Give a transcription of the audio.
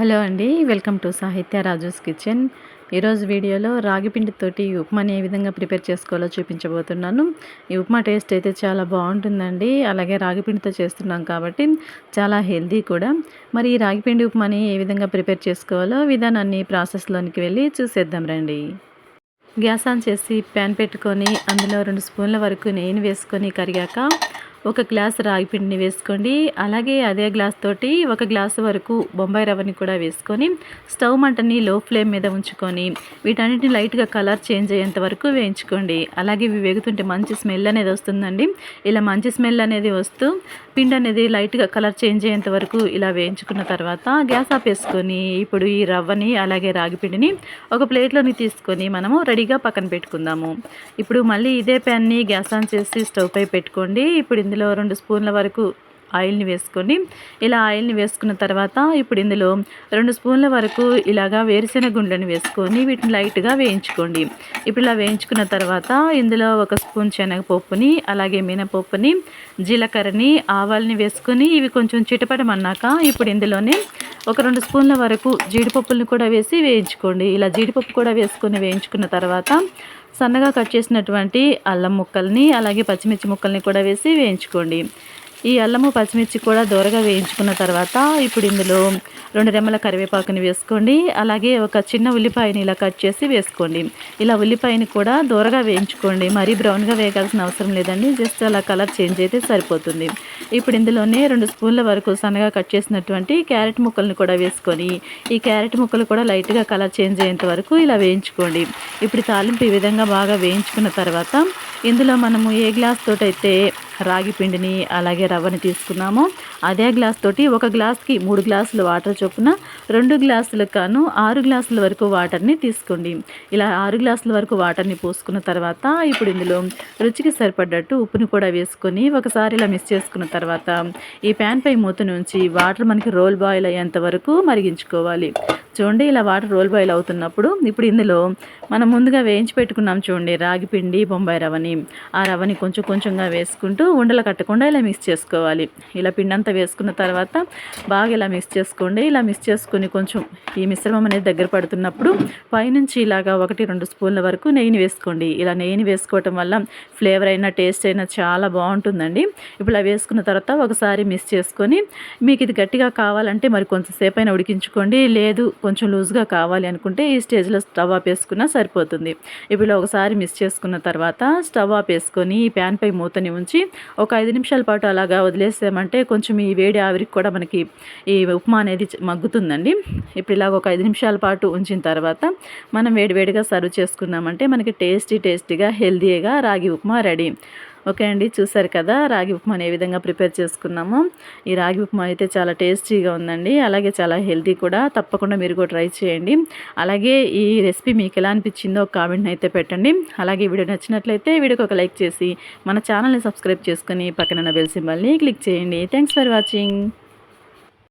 Hello అండి welcome to సాహిత్య Raju's kitchen. ఈరోజు వీడియోలో రాగిపిండితోటి ఉప్మాని ఏ విధంగా ప్రిపేర్ చేసుకోవాలో చూపించబోతున్నాను. ఈ ఉప్మా టేస్ట్ అయితే చాలా బాగుంటుందండి. అలాగే రాగిపిండితో చేస్తున్నాం కాబట్టి చాలా హెల్దీ కూడా. మరి ఈ రాగిపిండి ఉప్మాని ఏ విధంగా ప్రిపేర్ చేసుకోవాలో విధానాన్ని ప్రాసెస్లోనికి వెళ్ళి చూసేద్దాం రండి. గ్యాస్ ఆన్ చేసి ప్యాన్ పెట్టుకొని అందులో రెండు స్పూన్ల వరకు నెయ్యిని వేసుకొని కరిగాక ఒక గ్లాస్ రాగి పిండిని వేసుకోండి. అలాగే అదే గ్లాస్ తోటి ఒక గ్లాస్ వరకు బొంబాయి రవ్వని కూడా వేసుకొని స్టవ్ మంటని లో ఫ్లేమ్ మీద ఉంచుకొని వీటన్నిటిని లైట్గా కలర్ చేంజ్ అయ్యేంత వరకు వేయించుకోండి. అలాగే ఇవి వేగుతుంటే మంచి స్మెల్ అనేది వస్తుందండి. ఇలా మంచి స్మెల్ అనేది వస్తూ పిండి అనేది లైట్గా కలర్ చేంజ్ అయ్యేంత వరకు ఇలా వేయించుకున్న తర్వాత గ్యాస్ ఆపేసుకొని ఇప్పుడు ఈ రవ్వని అలాగే రాగి పిండిని ఒక ప్లేట్లోని తీసుకొని మనము రెడీగా పక్కన పెట్టుకుందాము. ఇప్పుడు మళ్ళీ ఇదే ప్యాన్ని గ్యాస్ ఆన్ చేసి స్టవ్ పై పెట్టుకోండి. ఇప్పుడు ఇందులో రెండు స్పూన్ల వరకు ఆయిల్ని వేసుకొని ఇలా ఆయిల్ని వేసుకున్న తర్వాత ఇప్పుడు ఇందులో రెండు స్పూన్ల వరకు ఇలాగా వేరుశెనగ గుండెని వేసుకొని వీటిని లైట్గా వేయించుకోండి. ఇప్పుడు ఇలా వేయించుకున్న తర్వాత ఇందులో ఒక స్పూన్ శనగపప్పుని అలాగే మినపప్పుని జీలకర్రని ఆవాల్ని వేసుకొని ఇవి కొంచెం చిటపడమన్నాక ఇప్పుడు ఇందులోనే ఒక రెండు స్పూన్ల వరకు జీడిపప్పులను కూడా వేసి వేయించుకోండి. ఇలా జీడిపప్పు కూడా వేసుకొని వేయించుకున్న తర్వాత సన్నగా కట్ చేసినటువంటి అల్లం ముక్కల్ని అలాగే పచ్చిమిర్చి ముక్కల్ని కూడా వేసి వేయించుకోండి. ఈ అల్లము పచ్చిమిర్చి కూడా దూరగా వేయించుకున్న తర్వాత ఇప్పుడు ఇందులో రెండు రెమ్మల కరివేపాకుని వేసుకోండి. అలాగే ఒక చిన్న ఉల్లిపాయని ఇలా కట్ చేసి వేసుకోండి. ఇలా ఉల్లిపాయని కూడా దూరగా వేయించుకోండి. మరీ బ్రౌన్గా వేయాల్సిన అవసరం లేదండి. జస్ట్ అలా కలర్ చేంజ్ అయితే సరిపోతుంది. ఇప్పుడు ఇందులోనే రెండు స్పూన్ల వరకు సన్నగా కట్ చేసినటువంటి క్యారెట్ ముక్కల్ని కూడా వేసుకొని ఈ క్యారెట్ ముక్కలు కూడా లైట్గా కలర్ చేంజ్ అయ్యేంత వరకు ఇలా వేయించుకోండి. ఇప్పుడు తాలింపు ఈ విధంగా బాగా వేయించుకున్న తర్వాత ఇందులో మనము ఏ గ్లాస్ తోటైతే రాగి పిండిని అలాగే రవ్వని తీసుకున్నామో. అదే గ్లాస్ తోటి ఒక గ్లాస్కి మూడు గ్లాసులు వాటర్ చొప్పున రెండు గ్లాసులకు కాను ఆరు గ్లాసుల వరకు వాటర్ని తీసుకోండి. ఇలా ఆరు గ్లాసుల వరకు వాటర్ని పోసుకున్న తర్వాత ఇప్పుడు ఇందులో రుచికి సరిపడ్డట్టు ఉప్పుని కూడా వేసుకొని ఒకసారి ఇలా మిక్స్ చేసుకున్న తర్వాత ఈ ప్యాన్ పై మూత నుంచి వాటర్ మనకి రోల్ బాయిల్ అయ్యేంత వరకు మరిగించుకోవాలి. చూడండి ఇలా వాటర్ రోల్ బాయిల్ అవుతున్నప్పుడు ఇప్పుడు ఇందులో మనం ముందుగా వేయించి పెట్టుకున్నాం చూడండి రాగి పిండి బొంబాయి రవ్వని. ఆ రవ్వని కొంచెం కొంచెంగా వేసుకుంటూ ఉండలు కట్టకుండా ఇలా మిక్స్ చేసుకోవాలి. ఇలా పిండి అంతా వేసుకున్న తర్వాత బాగా ఇలా మిక్స్ చేసుకోండి. ఇలా మిక్స్ చేసుకొని కొంచెం ఈ మిశ్రమం అనేది దగ్గర పడుతున్నప్పుడు పైనుంచి ఇలాగా ఒకటి రెండు స్పూన్ల వరకు నెయ్యిని వేసుకోండి. ఇలా నెయ్యిని వేసుకోవటం వల్ల ఫ్లేవర్ అయినా టేస్ట్ అయినా చాలా బాగుంటుందండి. ఇప్పుడు ఇలా వేసుకున్న తర్వాత ఒకసారి మిక్స్ చేసుకొని మీకు ఇది గట్టిగా కావాలంటే మరి కొంచెంసేపు అయినా ఉడికించుకోండి. లేదు కొంచెం లూజ్గా కావాలి అనుకుంటే ఈ స్టేజ్లో స్టవ్ ఆఫ్ వేసుకున్నా సరిపోతుంది. ఇప్పుడు ఒకసారి మిక్స్ చేసుకున్న తర్వాత స్టవ్ ఆఫ్ వేసుకొని ఈ ప్యాన్పై మూతని ఉంచి ఒక ఐదు నిమిషాల పాటు అలాగా వదిలేసామంటే కొంచెం ఈ వేడి ఆవిరికి కూడా మనకి ఈ ఉప్మా అనేది మగ్గుతుందండి. ఇప్పుడు ఇలాగ ఒక ఐదు నిమిషాల పాటు ఉంచిన తర్వాత మనం వేడివేడిగా సర్వ్ చేసుకున్నామంటే మనకి టేస్టీ టేస్టీగా హెల్తీగా రాగి ఉప్మా రెడీ. ఓకే అండి చూసారు కదా రాగి ఉప్మాని ఏ విధంగా ప్రిపేర్ చేసుకున్నామో. ఈ రాగి ఉప్మా అయితే చాలా టేస్టీగా ఉందండి అలాగే చాలా హెల్తీ కూడా. తప్పకుండా మీరు కూడా ట్రై చేయండి. అలాగే ఈ రెసిపీ మీకు ఎలా అనిపించిందో కామెంట్ అయితే పెట్టండి. అలాగే వీడియో నచ్చినట్లయితే వీడియోకి ఒక లైక్ చేసి మన ఛానల్ని సబ్స్క్రైబ్ చేసుకుని పక్కన బెల్ సింబల్ని క్లిక్ చేయండి. Thanks for watching.